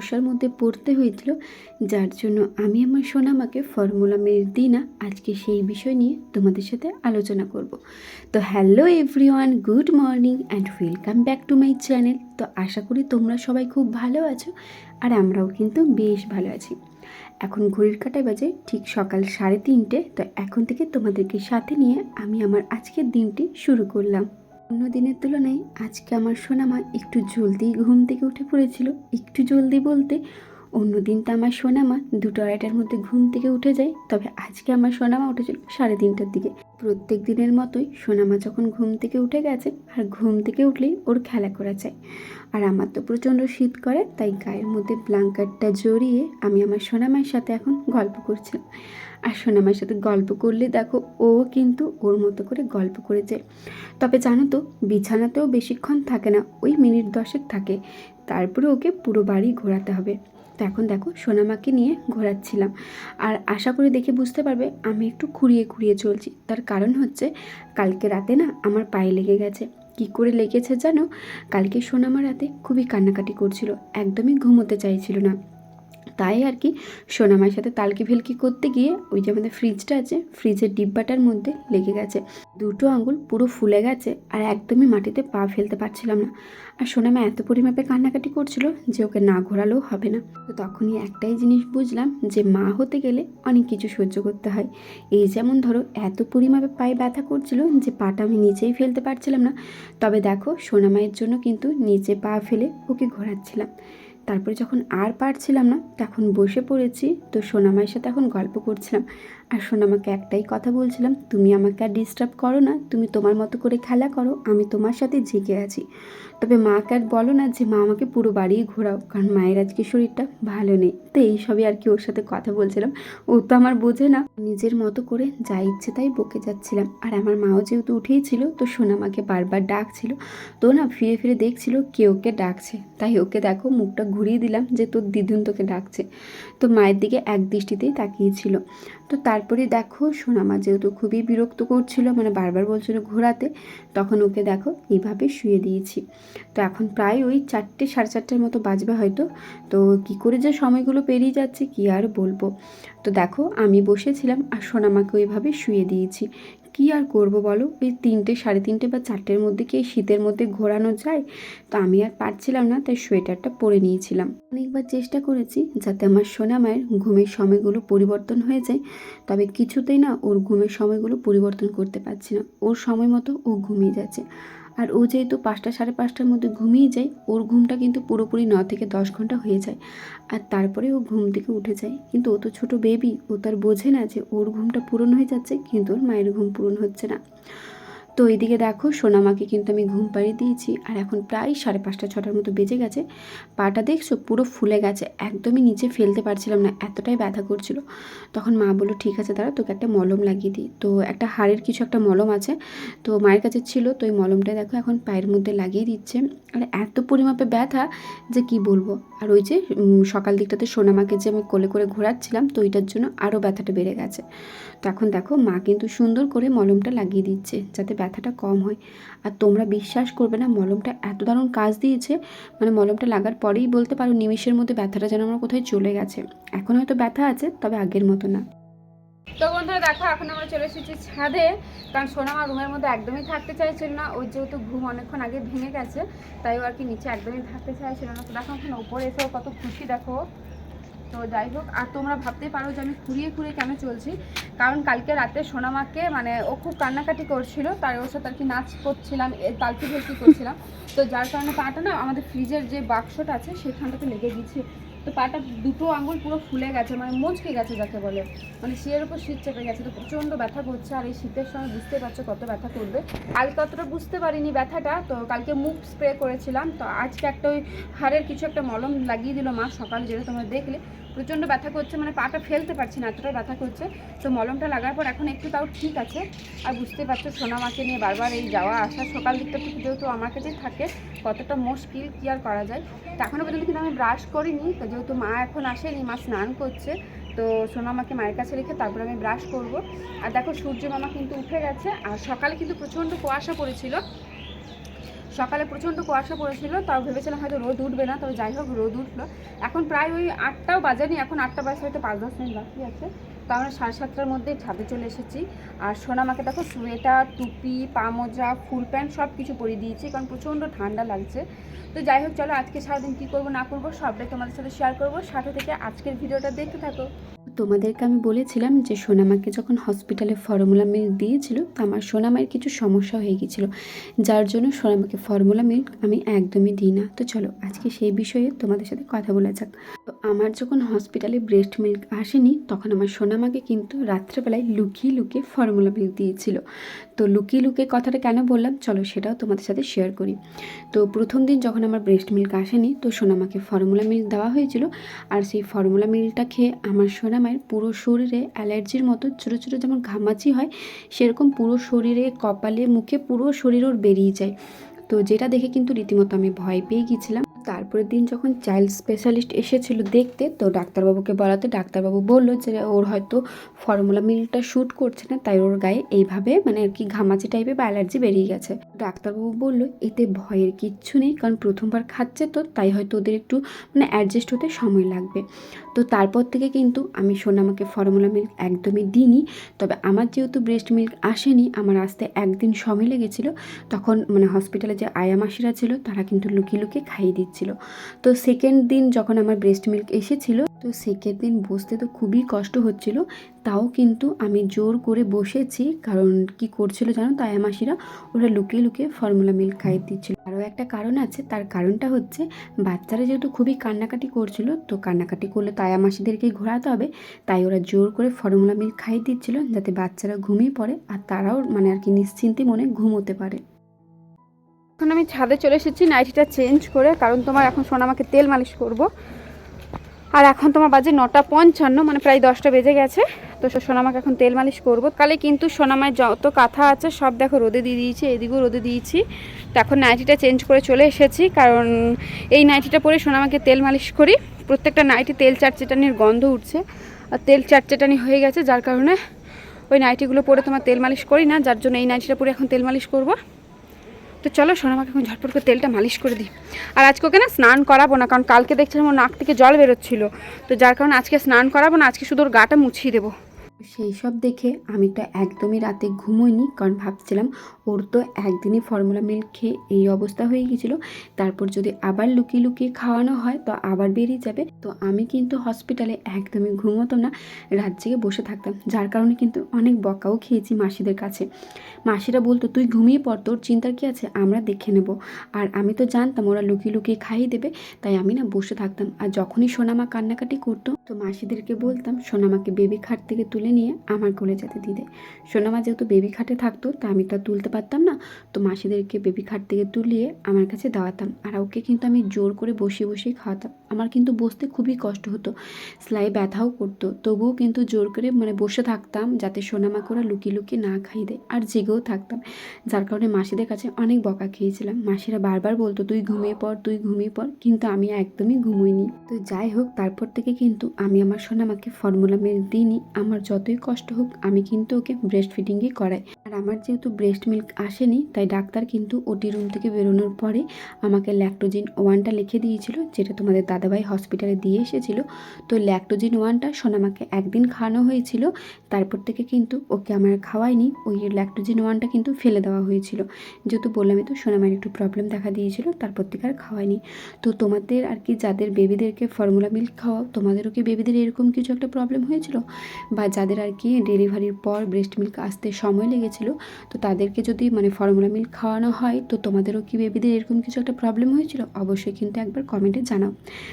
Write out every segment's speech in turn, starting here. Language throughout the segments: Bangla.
সমস্যার মধ্যে পড়তে হয়েছিল, যার জন্য আমি আমার সোনামাকে ফর্মুলা মিল্ক দিই না। আজকে সেই বিষয় নিয়ে তোমাদের সাথে আলোচনা করব। তো hello everyone, good morning and welcome back to my channel. তো আশা করি তোমরা সবাই খুব ভালো আছো আর আমরাও কিন্তু বেশ ভালো আছি। এখন ঘড়ির কাটায় বাজে ঠিক সকাল সাড়ে তিনটে, তো এখন থেকে তোমাদেরকে সাথে নিয়ে আমি আমার আজকের দিনটি শুরু করলাম। অন্য দিনের তুলনায় আজকে আমার সোনামা একটু জলদি ঘুম থেকে উঠে পড়েছিল। একটু জলদি বলতে অন্য দিন তো আমার সোনামা দুটো আড়াইটার মধ্যে ঘুম থেকে উঠে যায়, তবে আজকে আমার সোনামা উঠেছিল সাড়ে তিনটার দিকে। প্রত্যেক দিনের মতোই সোনামা যখন ঘুম থেকে উঠে গেছে, আর ঘুম থেকে উঠলেই ওর খেলা করা চাই। আর আমার তো প্রচণ্ড শীত করে, তাই গায়ের মধ্যে ব্ল্যাঙ্কেটটা জড়িয়ে আমি আমার সোনামার সাথে এখন গল্প করছিলাম। আর সোনামার সাথে গল্প করলে দেখো ও কিন্তু ওর মতো করে গল্প করে যায় তবে জানো তো, বিছানাতেও বেশিক্ষণ থাকে না, ওই মিনিট দশেক থাকে। তারপরে ওকে পুরো বাড়ি ঘোরাতে হবে। তো এখন দেখো, সোনামাকে নিয়ে ঘোরাচ্ছিলাম। আর আশা করে দেখে বুঝতে পারবে, আমি একটু খুঁড়িয়ে খুঁড়িয়ে চলছি। তার কারণ হচ্ছে, কালকে রাতে না আমার পায়ে লেগে গেছে। কি করে লেগেছে জানো? কালকে সোনামা রাতে খুবই কান্নাকাটি করছিল, একদমই ঘুমোতে চাইছিল না। তাই আর কি সোনামার সাথে তালকি ভেলকি করতে গিয়ে ওই যে আমাদের ফ্রিজটা আছে ফ্রিজের ডিব্বাটার মধ্যে লেগে গেছে। দুটো আঙুল পুরো ফুলে গেছে আর একদমই মাটিতে পা ফেলতে পারছিলাম না। আর সোনামা এত পরিমাপে কান্নাকাটি করছিল যে ওকে না ঘোরালেও হবে না। তো তখনই একটাই জিনিস বুঝলাম যে মা হতে গেলে অনেক কিছু সহ্য করতে হয়। এই যেমন ধরো এত পরিমাপে পায়ে ব্যথা করছিল যে পাটা আমি নিচেই ফেলতে পারছিলাম না। তবে দেখো সোনামায়ের জন্য কিন্তু নিচে পা ফেলে ওকে ঘোরাচ্ছিলাম। তারপরে যখন আর পারছিলাম না তখন বসে পড়েছি। তো সোনামায়ের সাথে এখন গল্প করছিলাম। আর শোন, আমাকে একটাই কথা বলছিলাম, তুমি আমাকে আর ডিস্টার্ব করো না, তুমি তোমার মতো করে খেলা করো, আমি তোমার সাথে জেগে আছি। তবে মাকে আর বলো না যে মা আমাকে পুরো বাড়ি ঘোরাও, কারণ মায়ের আজকে শরীরটা ভালো নেই। তো এইসবই আর কি ওর সাথে কথা বলছিলাম। ও তো আমার বোঝে না। নিজের মতো করে যা ইচ্ছে তাই বকে যাচ্ছিলাম। আর আমার মাও যেহেতু উঠেই ছিল তো আমাকে বারবার ডাকছিল। তো না, ফিরে ফিরে দেখছিল কে ওকে ডাকছে। তাই ওকে দেখো, মুখটা ঘুরিয়ে দিলাম যে তোর দিদুন তোকে ডাকছে। তো মায়ের দিকে এক দৃষ্টিতেই তাকিয়েছিল। তো তারপরে দেখো, সোনামা যেহেতু খুবই বিরক্ত করছিল মানে বারবার বলছিল ঘোরাতে, তখন ওকে দেখো এইভাবে শুয়ে দিয়েছি। তো এখন প্রায় ওই চারটে, সাড়ে চারটের মতো বাজবে হয়তো। তো কি করে যে সময়গুলো পেরিয়ে যাচ্ছে, কি আর বলব? তো দেখো, আমি বসেছিলাম আর সোনামাকে ওইভাবে শুয়ে দিয়েছি। কি আর করব বলো? এই তিনটে, সাড়ে তিনটে বা চারটের মধ্যে কি শীতের মধ্যে ঘোরানো যায়? তো আমি আর পারছিলাম না, তাই সোয়েটারটা পরে নিয়েছিলাম। অনেকবার চেষ্টা করেছি যাতে আমার সোনামায়ের ঘুমের সময়গুলো পরিবর্তন হয়ে যায়, তবে কিছুতেই না ওর ঘুমের সময়গুলো পরিবর্তন করতে পারছি না। ওর সময় মতো ও ঘুমিয়ে যাচ্ছে। আর ও যেহেতু পাঁচটা সাড়ে পাঁচটার মধ্যে ঘুমিয়ে যায়, ওর ঘুমটা কিন্তু পুরোপুরি ন থেকে দশ ঘণ্টা হয়ে যায়। আর তারপরে ও ঘুম থেকে উঠে যায়। কিন্তু ও তো ছোটো বেবি ও তার বোঝে না যে ওর ঘুমটা পূরণ হয়ে যাচ্ছে, কিন্তু ওর মায়ের ঘুম পূরণ হচ্ছে না। তো এইদিকে দেখো সোনামাকে কিন্তু আমি ঘুম পাড়িয়ে দিয়েছি, আর এখন প্রায় সাড়ে পাঁচটা, ছটার মতো বেজে গেছে। পাটা দেখছ? পুরো ফুলে গেছে, একদমই নিচে ফেলতে পারছিলাম না, এতটাই ব্যথা করছিল। তখন মা বলল, ঠিক আছে, দাঁড়া, তোকে একটা মলম লাগিয়ে দিই। তো একটা হাড়ের কিছু একটা মলম আছে, তো মায়ের কাছে ছিল, তো ওই মলমটা দেখো এখন পায়ের মধ্যে লাগিয়ে দিচ্ছে। আর এত পরিমাপে ব্যথা যে কি বলব? আর ওই যে সকাল দিকটাতে সোনামাকে যে আমি কোলে করে ঘোরাচ্ছিলাম, তো ওইটার জন্য আরও ব্যথাটা বেড়ে গেছে। তো এখন দেখো, মা কিন্তু সুন্দর করে মলমটা লাগিয়ে দিচ্ছে, যাতে ব্যথাটা কম হয়। আর তোমরা বিশ্বাস করবে না, মলমটা এত দারুণ কাজ দিয়েছে মানে মলমটা লাগার পরেই বলতে পারো নিমিষের মধ্যে ব্যথাটা যেন আমার কোথায় চলে গেছে। এখন হয়তো ব্যথা আছে, তবে আগের মতো না। তো বন্ধুরা দেখো, এখন আমরা চলে এসেছি ছাদে, কারণ সোনা আমার রুমের মধ্যে একদমই থাকতে চাইছিল না। ওর যেহেতু ঘুম অনেকক্ষণ আগে ভেঙে গেছে, তাই ও আর কি নিচে একদমই থাকতে চাইছিল না। তো দেখো, এখন ওপরে এসেও কত খুশি, দেখো। তো যাই হোক, আর তোমরা ভাবতে পারো যে আমি খুঁড়িয়ে খুঁড়িয়ে কেন চলছি। কারণ কালকে রাতে সোনামাকে মানে ও খুব কান্নাকাটি করছিল তার ওর সাথে আর কি নাচ করছিলাম তালকি ভেলকি করছিলাম। তো যার কারণে পাটা না আমাদের ফ্রিজের যে বাক্সটা আছে, সেখানটাতে লেগে গেছে। তো পাটা দুটো আঙুল পুরো ফুলে গেছে মানে মুচকে গেছে যাকে বলে। মানে শিয়ের উপর শীত চেপে গেছে, তো প্রচণ্ড ব্যথা করছে, আর এই শীতের সময় বুঝতে পারছ কত ব্যথা করবে। কালকে অতটা বুঝতে পারিনি ব্যথাটা, তো কালকে মুখ স্প্রে করেছিলাম, তো আজকে একটা ওই হাড়ের কিছু একটা মলম লাগিয়ে দিল মা সকাল, যেটা তোমরা দেখলে। প্রচণ্ড ব্যথা করছে মানে পাটা ফেলতে পারছি না এতটাই ব্যথা করছে। তো মলমটা লাগার পর এখন একটু তাও ঠিক আছে। আর বুঝতে পারছ সোনামাকে নিয়ে বারবার এই যাওয়া আসা, সকাল দিকটা থেকে যেহেতু আমার কাছেই থাকে, কতটা মুশকিল কি আর করা যায়। তো এখনও পর্যন্ত কিন্তু আমি ব্রাশ করিনি, তো যেহেতু মা এখন আসেনি, মা স্নান করছে, তো সোনামাকে মায়ের কাছে রেখে তারপর আমি ব্রাশ করব। আর দেখো, সূর্য মামা কিন্তু উঠে গেছে, আর সকালে কিন্তু প্রচণ্ড কুয়াশা পড়েছিল। সকালে প্রচণ্ড কুয়াশা পড়েছিল, তাও ভেবেছিলাম হয়তো রোদ উঠবে না, তবে যাই হোক রোদ উঠল। এখন প্রায় ওই আটটাও বাজেনি, এখন আটটা বাজে হয়তো পাঁচ দশ মিনিট বাকি আছে। তো আমরা সাড়ে সাতটার মধ্যে ছাদে চলে এসেছি। আর সোনামাকে দেখো, সোয়েটার, টুপি পা মোজা ফুল প্যান্ট সব কিছু পরিয়ে দিয়েছি, কারণ প্রচণ্ড ঠান্ডা লাগছে। তো যাই হোক, চলো আজকে সারাদিন কী করব, না করব, সবটাই তোমাদের সাথে শেয়ার করব। সাথে থেকে আজকের ভিডিওটা দেখতে থাকো। তোমাদেরকে আমি বলেছিলাম যে সোনামাকে যখন হসপিটালে ফর্মুলা মিল্ক দিয়েছিল, তো আমার সোনামায়ের কিছু সমস্যা হয়ে গিয়েছিল। যার জন্য সোনামাকে ফর্মুলা মিল্ক আমি একদমই দিই না। তো চলো, আজকে সেই বিষয়ে তোমাদের সাথে কথা বলা যাক। তো আমার যখন হসপিটালে ব্রেস্ট মিল্ক আসেনি, তখন আমার সোনামাকে কিন্তু রাত্রেবেলায় লুকিয়ে লুকিয়ে ফর্মুলা মিল্ক দিয়েছিল। তো লুকিয়ে লুকিয়ে কথাটা কেন বললাম? চলো সেটাও তোমাদের সাথে শেয়ার করি। তো প্রথম দিন যখন আমার ব্রেস্ট মিল্ক আসেনি, তো সোনামাকে ফর্মুলা মিল্ক দেওয়া হয়েছিল। আর সেই ফর্মুলা মিল্কটা খেয়ে আমার সোনামায়ের পুরো শরীরে অ্যালার্জির মতো ছোটো ছোটো যেমন ঘামাচি হয়, সেরকম পুরো শরীরে, কপালে, মুখে পুরো শরীর ওর বেরিয়ে যায়। তো যেটা দেখে কিন্তু রীতিমতো আমি ভয় পেয়ে গিয়েছিলাম। তারপরের দিন যখন চাইল্ড স্পেশালিস্ট এসেছিল দেখতে, তো ডাক্তারবাবুকে বলাতে ডাক্তারবাবু বলল যে, ওর হয়তো ফর্মুলা মিল্কটা শ্যুট করছে না, তাই ওর গায়ে এইভাবে মানে আর কি ঘামাচি টাইপের বা অ্যালার্জি বেরিয়ে গেছে। ডাক্তারবাবু বলল, এতে ভয়ের কিচ্ছু নেই, কারণ প্রথমবার খাচ্ছে তো, তাই হয়তো ওদের একটু মানে অ্যাডজাস্ট হতে সময় লাগবে। তো তারপর থেকে কিন্তু আমি সোনামাকে ফর্মুলা মিল্ক একদমই দিইনি, তবে আমার যেহেতু ব্রেস্ট মিল্ক আসেনি, আমার আসতে একদিন সময় লেগেছিল, তখন মানে হসপিটালে যে আয়া মাসিরা ছিল, তারা কিন্তু লুকিয়ে লুকিয়ে খাইয়ে দিচ্ছিল। তো সেকেন্ড দিন যখন আমার ব্রেস্ট মিল্ক এসেছিল, তো সেকেন্ড দিন বসতে তো খুবই কষ্ট হচ্ছিল। তাও কিন্তু আমি জোর করে বসেছি, কারণ কি করছিল জানো? তো আয়া মাসিরা ওরা লুকিয়ে লুকিয়ে ফর্মুলা মিল্ক খাইয়ে দিচ্ছিল। আরও একটা কারণ আছে, তার কারণটা হচ্ছে বাচ্চারা যেহেতু খুবই কান্নাকাটি করছিল, তো কান্নাকাটি করলে তো আয়া মাসিদেরকে ঘোরাতে হবে। তাই ওরা জোর করে ফর্মুলা মিল্ক খাইয়ে দিচ্ছিল, যাতে বাচ্চারা ঘুমিয়ে পড়ে, আর তারাও মানে আর কি নিশ্চিন্তে মনে ঘুমোতে পারে। এখন আমি ছাদে চলে এসেছি নাইটিটা চেঞ্জ করে, কারণ তোমার এখন সোনামাকে তেল মালিশ করব। আর এখন তোমার বাজে নটা পঞ্চান্ন মানে প্রায় দশটা বেজে গেছে, তো সোনামাকে এখন তেল মালিশ করব। কালে কিন্তু সোনামায় যত কাঁথা আছে, সব দেখো রোদে দিয়ে দিয়েছি, এদিকেও রোদে দিয়েছি। তো এখন নাইটিটা চেঞ্জ করে চলে এসেছি, কারণ এই নাইটিটা পরে সোনামাকে তেল মালিশ করি। প্রত্যেকটা নাইটি তেল চারচেটানির গন্ধ উঠছে, আর তেল চারচেটানি হয়ে গেছে, যার কারণে ওই নাইটিগুলো পরে তোমার তেল মালিশ করি না, যার জন্য এই নাইটিটা পরে এখন তেল মালিশ করব। তো চলো সোনামাকে এখন ঝটপট করে তেলটা মালিশ করে দিই। আর আজকে ওকে না স্নান করাবো না, কারণ কালকে দেখছিলাম ওর নাক থেকে জল বেরোচ্ছিলো। তো যার কারণে আজকে স্নান করাবো না, আজকে শুধু ওর গাটা মুছিয়ে দেবো। সেই সব দেখে আমি তো একদমই রাতে ঘুমোইনি, কারণ ভাবছিলাম ওর তো একদিনই ফর্মুলা মিল্ক খেয়ে এই অবস্থা হয়ে গিয়েছিল। তারপর যদি আবার লুকিয়ে লুকিয়ে খাওয়ানো হয়, তো আবার বেরিয়ে যাবে। তো আমি কিন্তু হসপিটালে একদমই ঘুমোতাম না, রাত জেগে বসে থাকতাম। যার কারণে কিন্তু অনেক বকাও খেয়েছি মাসিদের কাছে। মাসিরা বলতো, তুই ঘুমিয়ে পড়, তোর চিন্তার কী আছে? আমরা দেখে নেব। আর আমি তো জানতাম ওরা লুকিয়ে লুকিয়ে খাইয়ে দেবে, তাই আমি না বসে থাকতাম। আর যখনই সোনামা কান্নাকাটি করতো, তো মাসিদেরকে বলতাম, সোনামাকে বেবি খাট থেকে তুলে নিয়ে আমার কোলে যেতে দিতে সোনামা যেহেতু বেবি খাটে থাকতো, তা আমি তো তুলতে পারতাম না। তো মাসিদেরকে বেবি খাট থেকে তুলিয়ে আমার কাছে দাওয়াতাম। আর ওকে কিন্তু আমি জোর করে বসিয়ে বসিয়ে খাওয়াতাম। আমার কিন্তু বসতে খুবই কষ্ট হতো। সেলাই ব্যথাও করতো। তবুও কিন্তু জোর করে মানে বসে থাকতাম যাতে সোনামাকে ওরা লুকিয়ে লুকিয়ে না খাইয়ে দেয়। আর জেগেও থাকতাম। যার কারণে মাসিদের কাছে অনেক বকা খেয়েছিলাম। মাসিরা বারবার বলতো, তুই ঘুমিয়ে পড়, তুই ঘুমিয়ে পড়। কিন্তু আমি একদমই ঘুমোইনি। তো যাই হোক, তারপর থেকে কিন্তু আমি আমার সোনামাকে ফর্মুলা মিল্ক দিইনি। আমার যতই কষ্ট হোক, আমি কিন্তু ওকে ব্রেস্ট ফিডিংই করাই। আর আমার যেহেতু ব্রেস্ট মিল্ক আসেনি, তাই ডাক্তার কিন্তু ওটি রুম থেকে বেরোনোর পরে আমাকে ল্যাক্টোজিন ওয়ানটা লিখে দিয়েছিল, যেটা তোমাদের দাদাভাই হসপিটালে দিয়ে এসেছিল। তো ল্যাক্টোজিন ওয়ানটা সোনামাকে একদিন খাওয়ানো হয়েছিল, তারপর থেকে কিন্তু ওকে আমার খাওয়াইনি ওই ল্যাক্টোজিন ওয়ানটা কিন্তু ফেলে দেওয়া হয়েছিল। যেহেতু বললামই তো সোনামার একটু প্রবলেম দেখা দিয়েছিল, তারপর থেকে আর খাওয়াইনি তো তোমাদের আর কি, যাদের বেবিদেরকে ফর্মুলা মিল্ক খাওয়াও, তোমাদেরও কি বেবিদের এরকম কিছু একটা প্রবলেম হয়েছিল? বা যাদের আর কি ডেলিভারির পর ব্রেস্ট মিল্ক আসতে সময় লেগেছিল। তো তাদেরকে যদি মানে ফর্মুলা মিল্ক খাওয়ানো হয়, তো তোমাদেরও কি বেবিদের এরকম কিছু একটা প্রবলেম হয়েছিল? অবশ্যই কিন্তু একবার কমেন্টে জানাও।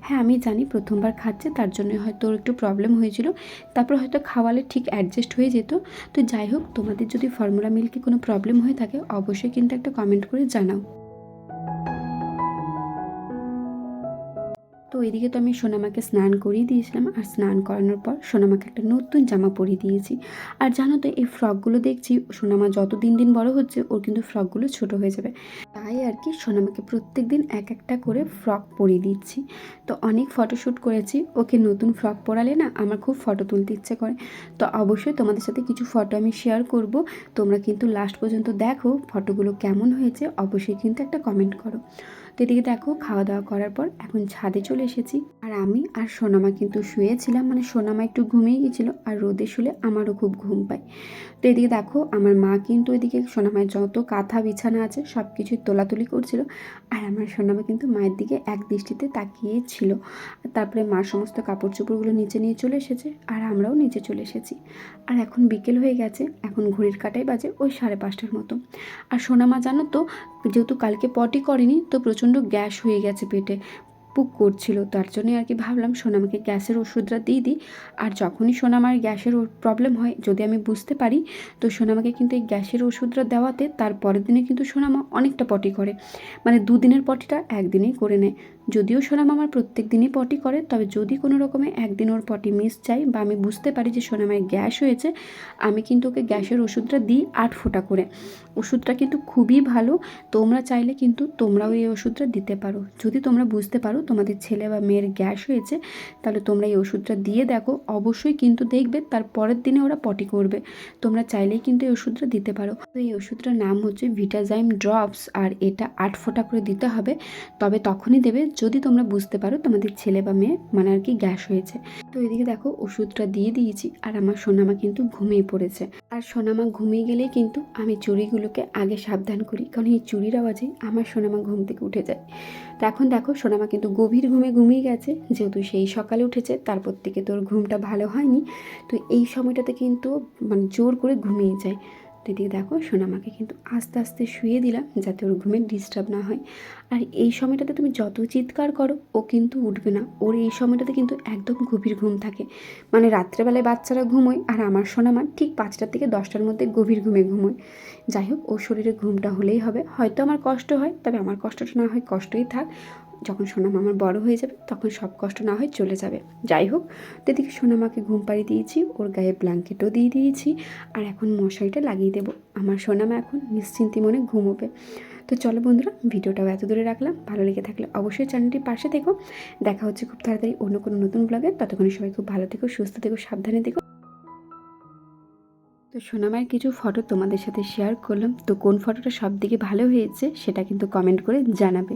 হ্যাঁ আমি জানি প্রথমবার খাচ্ছে, তার জন্য হয়তো একটু প্রবলেম হয়েছিল। তারপর হয়তো খাওয়ালে ঠিক অ্যাডজাস্ট হয়ে যেত। তো যাই হোক, তোমাদের যদি ফর্মুলা মিল্কে কোনো প্রবলেম হয়ে থাকে, অবশ্যই কিন্তু একটা কমেন্ট করে জানাও। তো এদিকে তো আমি সোনামাকে স্নান করিয়ে দিয়েছিলাম। আর স্নান করানোর পর সোনামাকে একটা নতুন জামা পরিয়ে দিয়েছি। আর জানো তো, এই ফ্রকগুলো দেখছি, সোনামা যত দিন দিন বড় হচ্ছে, ওর কিন্তু ফ্রকগুলো ছোট হয়ে যাবে। তাই আর কি সোনামাকে প্রত্যেক দিন এক একটা করে ফ্রক পরিয়ে দিচ্ছি। তো অনেক ফটোশ্যুট করেছি। ওকে নতুন ফ্রক পরালে না আমার খুব ফটো তুলতে ইচ্ছে করে। তো অবশ্যই তোমাদের সাথে কিছু ফটো আমি শেয়ার করব। তোমরা কিন্তু লাস্ট পর্যন্ত দেখো ফটোগুলো কেমন হয়েছে। অবশ্যই কিন্তু একটা কমেন্ট করো। তো এদিকে দেখো, খাওয়া দাওয়া করার পর এখন ছাদে চলে এসেছি। আর আমি আর সোনামা কিন্তু শুয়েছিলাম মানে সোনামা একটু ঘুমিয়ে গেছিল আর রোদে শুলে আমারও খুব ঘুম পায়। তো এদিকে দেখো, আমার মা কিন্তু এদিকে সোনামায়ের যত কাঁথা, বিছানা আছে সব কিছুই তোলাতুলি করছিল। আর আমার সোনামা কিন্তু মায়ের দিকে এক দৃষ্টিতে তাকিয়ে ছিল আর তারপরে মা সমস্ত কাপড় চোপড়গুলো নিচে নিয়ে চলে এসেছে আর আমরাও নিচে চলে এসেছি। আর এখন বিকেল হয়ে গেছে, এখন ঘড়ির কাটাই বাজে ওই সাড়ে পাঁচটার মতো। আর সোনামা জানো তো যেহেতু কালকে পটি করেনি, তো প্রচণ্ড গ্যাস হয়ে গেছে পেটে। পুক করছিল, তার জন্যই আর কি ভাবলাম সোনামাকে গ্যাসের ওষুধটা দিয়ে দিই। আর যখনই সোনামার গ্যাসের প্রবলেম হয়, যদি আমি বুঝতে পারি, তো সোনামাকে কিন্তু এই গ্যাসের ওষুধটা দেওয়াতে তার পরের দিনে কিন্তু সোনামা অনেকটা পটি করে। মানে দুদিনের পটিটা একদিনেই করে নেয়। যদিও সোনাম আমার প্রত্যেক দিনই পটি করে, তবে যদি কোনো রকমে একদিন ওর পটি মিস যায় বা আমি বুঝতে পারি যে সোনামায় গ্যাস হয়েছে, আমি কিন্তু ওকে গ্যাসের ওষুধটা দিই আট ফোঁটা করে। ওষুধটা কিন্তু খুবই ভালো, তোমরা চাইলে কিন্তু তোমরাও এই ওষুধটা দিতে পারো। যদি তোমরা বুঝতে পারো তোমাদের ছেলে বা মেয়ের গ্যাস হয়েছে, তাহলে তোমরা এই ওষুধটা দিয়ে দেখো। অবশ্যই কিন্তু দেখবে, তার পরের দিনে ওরা পটি করবে। তোমরা চাইলেই কিন্তু এই ওষুধটা দিতে পারো। তো এই ওষুধটার নাম হচ্ছে ভিটাজাইম ড্রপস, আর এটা আট ফোঁটা করে দিতে হবে। তবে তখনই দেবে যদি তোমরা বুঝতে পারো তোমাদের ছেলে বা মেয়ে মানে আর কি গ্যাস হয়েছে। তো এদিকে দেখো ওষুধটা দিয়ে দিয়েছি আর আমার সোনামা কিন্তু ঘুমিয়ে পড়েছে। আর সোনামা ঘুমিয়ে গেলেই কিন্তু আমি চুড়িগুলোকে আগে সাবধান করি কারণ এই চুরির আওয়াজে আমার সোনামা ঘুম থেকে উঠে যায়। তো এখন দেখো সোনামা কিন্তু গভীর ঘুমে ঘুমিয়ে গেছে, যেহেতু সেই সকালে উঠেছে, তারপর থেকে তোর ঘুমটা ভালো হয়নি। তো এই সময়টাতে কিন্তু মানে জোর করে ঘুমিয়ে যায়। এদিকে দেখো, সোনামাকে কিন্তু আস্তে আস্তে শুয়ে দিলাম যাতে ওর ঘুমে ডিস্টার্ব না হয়। আর এই সময়টাতে তুমি যত চিৎকার করো, ও কিন্তু উঠবে না। ওর এই সময়টাতে কিন্তু একদম গভীর ঘুম থাকে। মানে রাত্রেবেলায় বাচ্চারা ঘুমোয় আর আমার সোনামা ঠিক পাঁচটার থেকে দশটার মধ্যে গভীর ঘুমে ঘুমোয়। যাই হোক, ওর শরীরে ঘুমটা হলেই হবে। হয়তো আমার কষ্ট হয়, তবে আমার কষ্টটা না হয় কষ্টই থাক। যখন সোনামা আমার বড় হয়ে যাবে, তখন সব কষ্ট না হয় চলে যাবে। যাই হোক এদিকে সোনামাকে ঘুম পাড়িয়ে দিয়েছি, ওর গায়ে ব্ল্যাঙ্কেটও দিয়ে দিয়েছি, আর এখন মশারিটা লাগিয়ে দেবো। আমার সোনামা এখন নিশ্চিন্তি মনে ঘুমোবে। তো চলো বন্ধুরা, ভিডিওটাও এত দূরে রাখলাম। ভালো লেগে থাকলে অবশ্যই চ্যানেলটির পাশে থেকো। দেখা হচ্ছে খুব তাড়াতাড়ি অন্য কোনো নতুন ব্লগে ততক্ষণে সবাই খুব ভালো থেকো, সুস্থ থেকো, সাবধানে থেকো। তো সোনামার কিছু ফটো তোমাদের সাথে শেয়ার করলাম। তো কোন ফটোটা সব দিকে ভালো হয়েছে, সেটা কিন্তু কমেন্ট করে জানাবে।